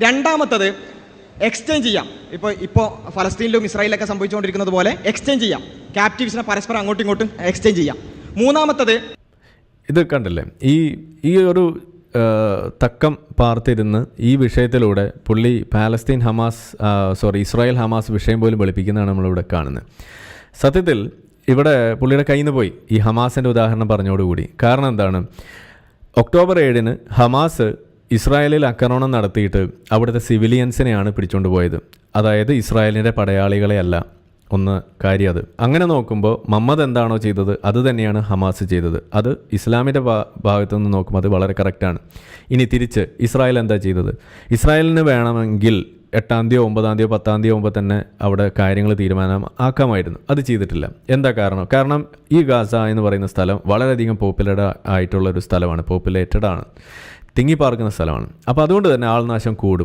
രണ്ടാമത്തത് എക്സ്ചേഞ്ച് ചെയ്യാം. ഇപ്പോൾ ഇപ്പോൾ ഫലസ്തീനിലും ഇസ്രായേലിലൊക്കെ സംഭവിച്ചുകൊണ്ടിരിക്കുന്നത് പോലെ എക്സ്ചേഞ്ച് ചെയ്യാം. ക്യാപ്റ്റീവ്സിനെ പരസ്പരം അങ്ങോട്ടും ഇങ്ങോട്ടും എക്സ്ചേഞ്ച് ചെയ്യാം. മൂന്നാമത്തത് ഇത് കണ്ടല്ലേ? ഈ ഈ ഒരു തക്കം പാർത്തിരുന്ന് ഈ വിഷയത്തിലൂടെ പുള്ളി Palestine Hamas sorry Israel Hamas വിഷയം പോലും വെളുപ്പിക്കുന്നതാണ് നമ്മളിവിടെ കാണുന്നത്. സത്യത്തിൽ ഇവിടെ പുള്ളിയുടെ കയ്യിൽ നിന്ന് പോയി ഈ ഹമാസിന്റെ ഉദാഹരണം പറഞ്ഞോടുകൂടി. കാരണം എന്താണ്? ഒക്ടോബർ ഏഴിന് ഹമാസ് ഇസ്രായേലിൽ ആക്രമണം നടത്തിയിട്ട് അവിടുത്തെ സിവിലിയൻസിനെയാണ് പിടിച്ചുകൊണ്ട് പോയത്. അതായത് ഇസ്രായേലിന്റെ പടയാളികളെ അല്ല ഒന്ന് കാര്യം അത്. അങ്ങനെ നോക്കുമ്പോൾ മമ്മദ് എന്താണോ ചെയ്തത് അത് തന്നെയാണ് ഹമാസ് ചെയ്തത്. അത് ഇസ്ലാമിന്റെ ഭാഗത്തു നിന്ന് നോക്കുമ്പോൾ അത് വളരെ കറക്റ്റാണ് ഇനി തിരിച്ച് ഇസ്രായേൽ എന്താ ചെയ്തത്? ഇസ്രായേലിന് വേണമെങ്കിൽ എട്ടാം തീയതി ഒമ്പതാം തീയതി പത്താം തീയതി ആകുമ്പോൾ തന്നെ അവിടെ കാര്യങ്ങൾ തീരുമാനം ആക്കാമായിരുന്നു. അത് ചെയ്തിട്ടില്ല. എന്താ കാരണം? കാരണം ഈ ഗാസ എന്ന് പറയുന്ന സ്ഥലം വളരെയധികം പോപ്പുലേറ്റഡ് ആയിട്ടുള്ള ഒരു സ്ഥലമാണ് പോപ്പുലേറ്റഡ് ആണ് തിങ്ങിപ്പാർക്കുന്ന സ്ഥലമാണ്. അപ്പോൾ അതുകൊണ്ട് തന്നെ ആൾനാശം കൂടും.